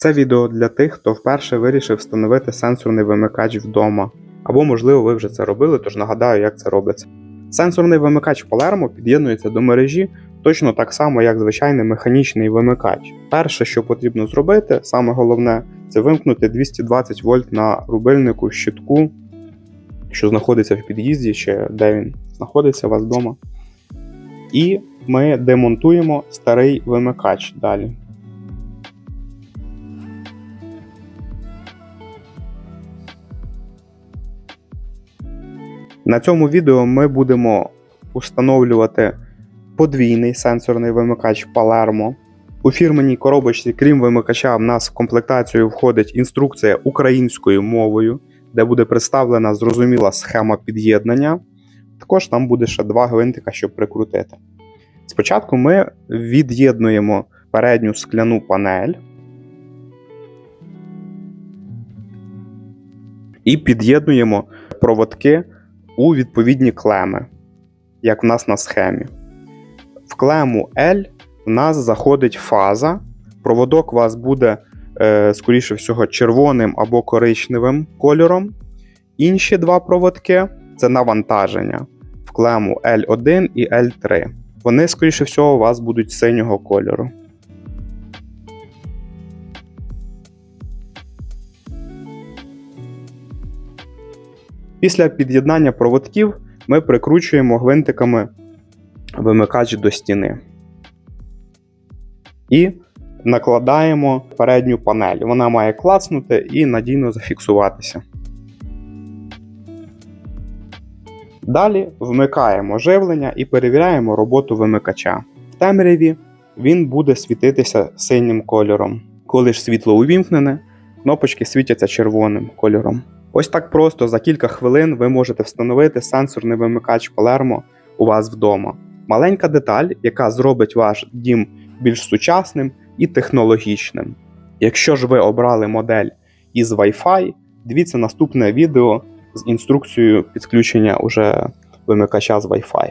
Це відео для тих, хто вперше вирішив встановити сенсорний вимикач вдома. Або, можливо, ви вже це робили, тож нагадаю, як це робиться. Сенсорний вимикач Palermo під'єднується до мережі точно так само, як звичайний механічний вимикач. Перше, що потрібно зробити, саме головне, це вимкнути 220 вольт на рубильнику щитку, що знаходиться в під'їзді, чи де він знаходиться у вас вдома. І ми демонтуємо старий вимикач далі. На цьому відео ми будемо установлювати подвійний сенсорний вимикач Palermo. У фірменній коробочці, крім вимикача, в нас в комплектацію входить інструкція українською мовою, де буде представлена зрозуміла схема під'єднання. Також там буде ще два гвинтика, щоб прикрутити. Спочатку ми від'єднуємо передню скляну панель і під'єднуємо проводки у відповідні клеми, як в нас на схемі. В клему L в нас заходить фаза. Проводок у вас буде, е, скоріше всього, червоним або коричневим кольором. Інші два проводки це навантаження в клему L1 і L3. Вони, скоріше всього, у вас будуть синього кольору. Після під'єднання проводків ми прикручуємо гвинтиками вимикач до стіни. І накладаємо передню панель. Вона має клацнути і надійно зафіксуватися. Далі вмикаємо живлення і перевіряємо роботу вимикача. В темряві він буде світитися синім кольором. Коли ж світло увімкнене, кнопочки світяться червоним кольором. Ось так просто за кілька хвилин ви можете встановити сенсорний вимикач Palermo у вас вдома. Маленька деталь, яка зробить ваш дім більш сучасним і технологічним. Якщо ж ви обрали модель із Wi-Fi, дивіться наступне відео з інструкцією підключення уже вимикача з Wi-Fi.